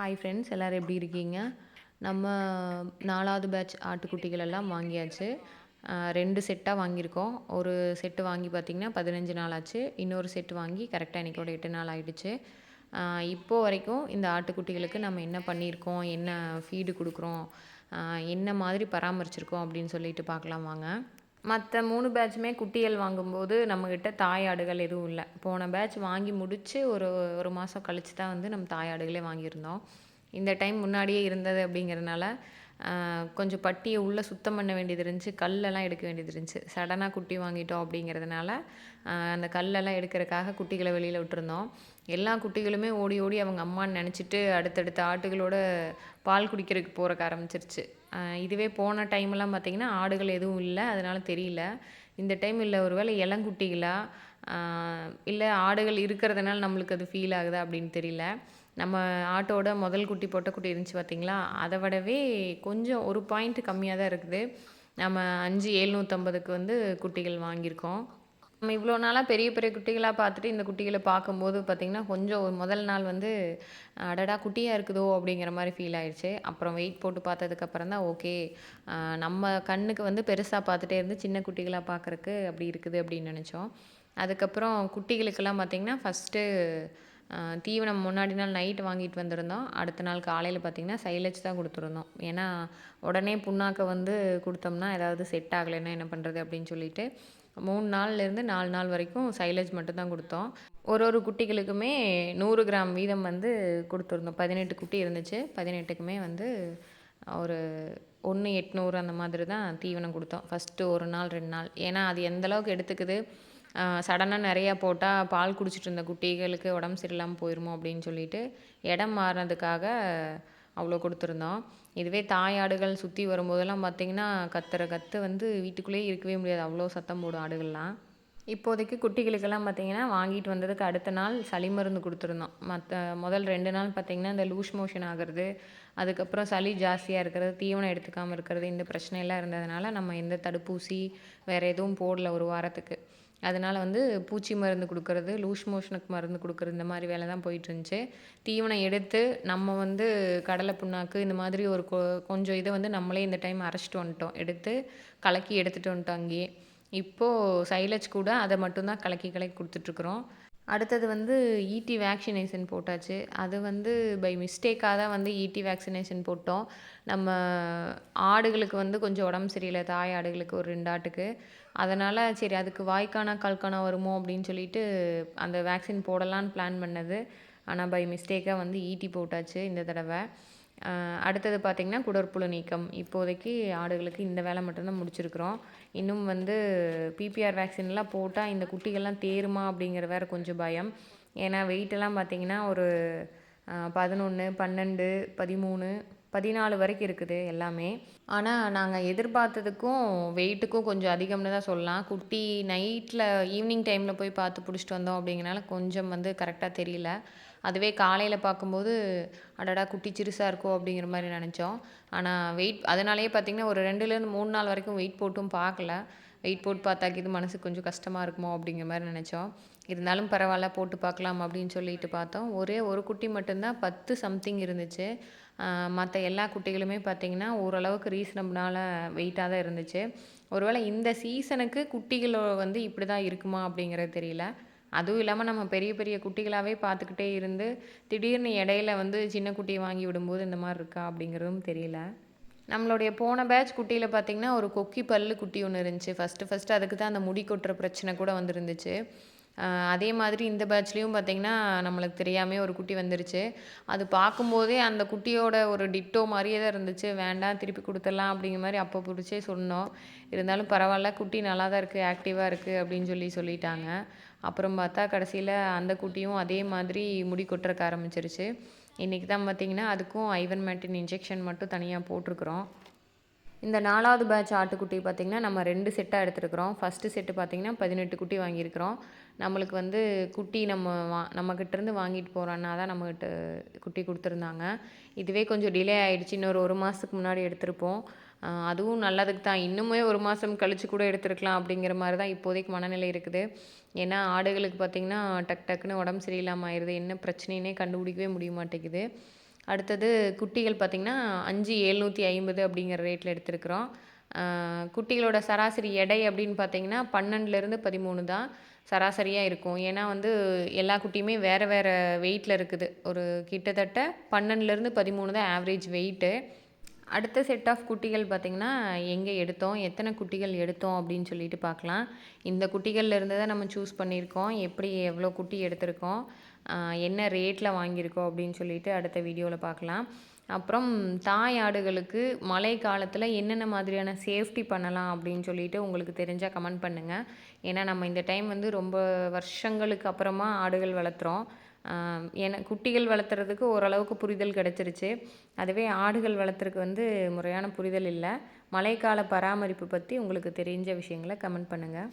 Hi friends எல்லோரும் எப்படி இருக்கீங்க? நம்ம நாலாவது பேட்ச் ஆட்டுக்குட்டிகள் எல்லாம் வாங்கியாச்சு ரெண்டு செட்டாக வாங்கியிருக்கோம். ஒரு செட்டு வாங்கி பார்த்திங்கன்னா பதினஞ்சு நாள் ஆச்சு. இன்னொரு செட்டு வாங்கி கரெக்டாக இன்றைக்கோட எட்டு நாள் ஆகிடுச்சு இப்போது வரைக்கும் இந்த ஆட்டுக்குட்டிகளுக்கு நம்ம என்ன பண்ணியிருக்கோம்? என்ன ஃபீடு கொடுக்குறோம்? என்ன மாதிரி பராமரிச்சிருக்கோம்? அப்படின்னு சொல்லிட்டு பார்க்கலாம் வாங்க. மற்ற மூணு பேட்சுமே குட்டிகள் வாங்கும்போது நம்மக்கிட்ட தாயாடுகள் எதுவும் இல்லை. போன பேட்ச் வாங்கி முடித்து ஒரு ஒரு மாதம் கழித்து தான் வந்து நம்ம தாயாடுகளே வாங்கியிருந்தோம். இந்த டைம் முன்னாடியே இருந்தது அப்படிங்கிறதுனால கொஞ்சம் பட்டியை உள்ளே சுத்தம் பண்ண வேண்டியது இருந்துச்சு. கல்லெல்லாம் எடுக்க வேண்டியது இருந்துச்சு. சடனாக குட்டி வாங்கிட்டோம் அப்படிங்கிறதுனால அந்த கல்லெல்லாம் எடுக்கிறதுக்காக குட்டிகளை வெளியில் விட்டுருந்தோம். எல்லா குட்டிகளுமே ஓடி ஓடி அவங்க அம்மான்னு நினச்சிட்டு அடுத்தடுத்த ஆட்டுகளோட பால் குடிக்கிறதுக்கு போகிறக்க ஆரம்பிச்சிருச்சு. இதுவே போன டைம்லாம் பார்த்திங்கன்னா ஆடுகள் எதுவும் இல்லை அதனால் தெரியல. இந்த டைம் இல்லை ஒரு வேளை இளங்குட்டிகளா இல்லை ஆடுகள் இருக்கிறதுனால நம்மளுக்கு அது ஃபீல் ஆகுதா அப்படின்னு தெரியல. நம்ம ஆட்டோட முதல் குட்டி பொட்ட குட்டி இருந்துச்சு பார்த்திங்களா? அதை விடவே கொஞ்சம் ஒரு பாயிண்ட் கம்மியாக தான் இருக்குது. நம்ம அஞ்சு ஏழ்நூற்றம்பதுக்கு வந்து குட்டிகள் வாங்கியிருக்கோம். நம்ம இவ்வளோ நாளாக பெரிய பெரிய குட்டிகளாக பார்த்துட்டு இந்த குட்டிகளை பார்க்கும்போது பார்த்திங்கன்னா கொஞ்சம் முதல் நாள் வந்து அடடா குட்டியாக இருக்குதோ அப்படிங்கிற மாதிரி ஃபீல் ஆயிடுச்சு. அப்புறம் வெயிட் போட்டு பார்த்ததுக்கப்புறம் தான் ஓகே நம்ம கண்ணுக்கு வந்து பெருசாக பார்த்துட்டே இருந்து சின்ன குட்டிகளாக பார்க்குறக்கு அப்படி இருக்குது அப்படின்னு நினச்சோம். அதுக்கப்புறம் குட்டிகளுக்கெல்லாம் பார்த்திங்கன்னா ஃபஸ்ட்டு தீவனம் முன்னாடி நாள் நைட் வாங்கிட்டு வந்திருந்தோம். அடுத்த நாள் காலையில் பார்த்திங்கன்னா சைலஜ் தான் கொடுத்துருந்தோம். ஏன்னா உடனே புண்ணாக்க வந்து கொடுத்தோம்னா ஏதாவது செட் ஆகலைன்னா என்ன பண்ணுறது அப்படின்னு சொல்லிட்டு மூணு நாள்லேருந்து நாலு நாள் வரைக்கும் சைலேஜ் மட்டும்தான் கொடுத்தோம். ஒரு ஒரு குட்டிகளுக்குமே நூறு கிராம் வீதம் வந்து கொடுத்துருந்தோம். பதினெட்டு குட்டி இருந்துச்சு. பதினெட்டுக்குமே வந்து ஒரு ஒன்று எட்நூறு அந்த மாதிரி தான் தீவனம் கொடுத்தோம். ஃபஸ்ட்டு ஒரு நாள் ரெண்டு நாள். ஏன்னா அது எந்தளவுக்கு எடுத்துக்குது? சடனாக நிறையா போட்டால் பால் குடிச்சிட்டு இருந்த குட்டிகளுக்கு உடம்பு சரியில்லாமல் போயிடுமோ அப்படின்னு சொல்லிட்டு இடம் மாறினதுக்காக அவ்வளோ கொடுத்துருந்தோம். இதுவே தாயாடுகள் சுற்றி வரும்போதெல்லாம் பார்த்திங்கன்னா கத்துற கற்று வந்து வீட்டுக்குள்ளேயே இருக்கவே முடியாது. அவ்வளோ சத்தம் போடும் ஆடுகள்லாம். இப்போதைக்கு குட்டிகளுக்கெல்லாம் பார்த்திங்கன்னா வாங்கிட்டு வந்ததுக்கு அடுத்த நாள் சளி மருந்து கொடுத்துருந்தோம். மற்ற முதல் ரெண்டு நாள் பார்த்திங்கன்னா இந்த லூஸ் மோஷன் ஆகிறது அதுக்கப்புறம் சளி ஜாஸ்தியாக இருக்கிறது தீவனம் எடுத்துக்காமல் இருக்கிறது இந்த பிரச்சனையெல்லாம் இருந்ததுனால நம்ம எந்த தடுப்பூசி வேறு எதுவும் போடல ஒரு வாரத்துக்கு. அதனால் வந்து பூச்சி மருந்து கொடுக்கறது லூஸ் மோஷனுக்கு மருந்து கொடுக்குறது இந்த மாதிரி வேலை தான் போயிட்டுருந்துச்சு. தீவனம் எடுத்து நம்ம வந்து கடலை புண்ணாக்கு இந்த மாதிரி ஒரு கொ கொஞ்சம் இதை வந்து நம்மளே இந்த டைம் அரைச்சிட்டு வந்துட்டோம். எடுத்து கலக்கி எடுத்துகிட்டு வந்துட்டோம் அங்கேயே. இப்போது சைலஜ் கூட அதை மட்டும்தான் கலக்கி கலக்கி கொடுத்துட்ருக்குறோம் அடுத்தது வந்து ஈடி வேக்சினேஷன் போட்டாச்சு. அது வந்து பை மிஸ்டேக்காக தான் வந்து ஈடி வேக்சினேஷன் போட்டோம். நம்ம ஆடுகளுக்கு வந்து கொஞ்சம் உடம்பு சரியில்லை. தாய் ஆடுகளுக்கு ஒரு ரெண்டு ஆட்டுக்கு. அதனால் சரி அதுக்கு வாய்க்கானா கால்கானா வருமோ அப்படின்னு சொல்லிட்டு அந்த வேக்சின் போடலான்னு பிளான் பண்ணது. ஆனால் பை மிஸ்டேக்காக வந்து ஈட்டி போட்டாச்சு இந்த தடவை. அடுத்தது பார்த்திங்கன்னா குடற்புழு நீக்கம். இப்போதைக்கு ஆடுகளுக்கு இந்த வேலை மட்டும்தான் முடிச்சிருக்கிறோம். இன்னும் வந்து பிபிஆர் வேக்சின்லாம் போட்டால் இந்த குட்டிகள்லாம் தேருமா அப்படிங்கிற வேறு கொஞ்சம் பயம். ஏன்னா வெயிட்டெல்லாம் பார்த்திங்கன்னா ஒரு பதினொன்று பன்னெண்டு பதிமூணு பதினாலு வரைக்கும் இருக்குது எல்லாமே. ஆனால் நாங்கள் எதிர்பார்த்ததுக்கும் வெயிட்டுக்கும் கொஞ்சம் அதிகம்னு தான் சொல்லலாம். குட்டி நைட்டில் ஈவினிங் டைமில் போய் பார்த்து பிடிச்சிட்டு வந்தோம் அப்படிங்கிறனால கொஞ்சம் வந்து கரெக்டாக தெரியல. அதுவே காலையில் பார்க்கும்போது அடடா குட்டி சிறுசாக இருக்கோ அப்படிங்கிற மாதிரி நினச்சோம். ஆனால் வெயிட் அதனாலேயே பார்த்திங்கன்னா ஒரு ரெண்டுலேருந்து மூணு நாள் வரைக்கும் வெயிட் போட்டும் பார்க்கல. வெயிட் போட்டு பார்த்தாக்கி இது மனசுக்கு கொஞ்சம் கஷ்டமாக இருக்குமோ அப்படிங்கிற மாதிரி நினச்சோம். இருந்தாலும் பரவாயில்ல போட்டு பார்க்கலாம் அப்படின்னு சொல்லிட்டு பார்த்தோம். ஒரே ஒரு குட்டி மட்டும்தான் பத்து சம்திங் இருந்துச்சு. மற்ற எல்லா குட்டிகளுமே பார்த்திங்கன்னா ஓரளவுக்கு ரீசனபிளான வெயிட்டாக தான் இருந்துச்சு. ஒருவேளை இந்த சீசனுக்கு குட்டிகளோ வந்து இப்படி தான் இருக்குமா அப்படிங்கிறது தெரியல. அதுவும் இல்லாமல் நம்ம பெரிய பெரிய குட்டிகளாகவே பார்த்துக்கிட்டே இருந்து திடீர்னு இடையில வந்து சின்ன குட்டியை வாங்கி விடும்போது இந்த மாதிரி இருக்கா அப்படிங்கிறதும் தெரியல. நம்மளுடைய போன பேட்ச் குட்டியில் பார்த்திங்கன்னா ஒரு கொக்கி பல்லு குட்டி ஒன்று இருந்துச்சு. ஃபஸ்ட்டு ஃபஸ்ட்டு அதுக்கு தான் அந்த முடி கொட்டுற பிரச்சனை கூட வந்துருந்துச்சு. அதே மாதிரி இந்த பேட்ச்லேயும் பார்த்திங்கன்னா நம்மளுக்கு தெரியாமே ஒரு குட்டி வந்துருச்சு. அது பார்க்கும்போதே அந்த குட்டியோட ஒரு டிட்டோ மாதிரியே தான் இருந்துச்சு. வேண்டாம் திருப்பி கொடுத்துடலாம் அப்படிங்கிற மாதிரி அப்போ பிடிச்சே சொன்னோம். இருந்தாலும் பரவாயில்ல குட்டி நல்லா தான் இருக்குது ஆக்டிவாக இருக்குது அப்படின்னு சொல்லி சொல்லிட்டாங்க. அப்புறம் பார்த்தா கடைசியில் அந்த குட்டியும் அதே மாதிரி முடி கொட்டுறக்க ஆரம்பிச்சிருச்சு. இன்றைக்கி தான் பார்த்திங்கன்னா அதுக்கும் ஐவன் மேட்டின் இன்ஜெக்ஷன் மட்டும் தனியாக போட்டிருக்குறோம். இந்த நாலாவது பேட்ச் ஆட்டுக்குட்டி பார்த்திங்கன்னா நம்ம ரெண்டு செட்டாக எடுத்துருக்குறோம். ஃபஸ்ட்டு செட்டு பார்த்திங்கன்னா பதினெட்டு குட்டி வாங்கியிருக்கிறோம். நம்மளுக்கு வந்து குட்டி நம்ம வா நம்மக்கிட்டேருந்து வாங்கிட்டு போகிறோன்னா தான் நம்மக்கிட்ட குட்டி கொடுத்துருந்தாங்க. இதுவே கொஞ்சம் டிலே ஆகிடுச்சு இன்னொரு ஒரு மாதத்துக்கு முன்னாடி எடுத்திருப்போம். அதுவும் நல்லதுக்கு தான். இன்னுமே ஒரு மாதம் கழித்து கூட எடுத்துருக்கலாம் அப்படிங்கிற மாதிரி தான் இப்போதைக்கு மனநிலை இருக்குது. ஏன்னா ஆடுகளுக்கு பார்த்திங்கன்னா டக் டக்குன்னு உடம்பு சரியில்லாமல் ஆயிடுது என்ன பிரச்சனைன்னே கண்டுபிடிக்கவே முடிய மாட்டேங்குது. அடுத்தது குட்டிகள் பார்த்திங்கன்னா அஞ்சு ஏழ்நூற்றி ஐம்பது அப்படிங்கிற ரேட்டில் எடுத்திருக்கிறோம். குட்டிகளோட சராசரி எடை அப்படின்னு பார்த்தீங்கன்னா பன்னெண்டுலேருந்து பதிமூணு தான் சராசரியாக இருக்கும். ஏன்னா வந்து எல்லா குட்டியுமே வேறு வேறு வெயிட்டில் இருக்குது. ஒரு கிட்டத்தட்ட பன்னெண்டுலேருந்து பதிமூணு தான் ஆவரேஜ் வெயிட்டு அடுத்த செட் ஆஃப் குட்டிகள் பார்த்திங்கன்னா எங்கே எடுத்தோம் எத்தனை குட்டிகள் எடுத்தோம் அப்படின்னு சொல்லிட்டு பார்க்கலாம். இந்த குட்டிகள்லேருந்து தான் நம்ம சூஸ் பண்ணியிருக்கோம். எப்படி எவ்வளோ குட்டி எடுத்திருக்கோம். என்ன ரேட்டில் வாங்கியிருக்கோம் அப்படின்னு சொல்லிட்டு அடுத்த வீடியோவில் பார்க்கலாம். அப்புறம் தாய் ஆடுகளுக்கு மழை காலத்தில் என்னென்ன மாதிரியான சேஃப்டி பண்ணலாம் அப்படின்னு சொல்லிட்டு உங்களுக்கு தெரிஞ்சால் கமெண்ட் பண்ணுங்கள் ஏன்னா நம்ம இந்த டைம் வந்து ரொம்ப வருஷங்களுக்கு அப்புறமா ஆடுகள் வளர்த்துறோம். ஏன்னா குட்டிகள் வளர்த்துறதுக்கு ஓரளவுக்கு புரிதல் கிடச்சிருச்சு. அதுவே ஆடுகள் வளர்த்துறதுக்கு வந்து முறையான புரிதல் இல்லை. மழைக்கால பராமரிப்பு பற்றி உங்களுக்கு தெரிஞ்ச விஷயங்களை கமெண்ட் பண்ணுங்கள்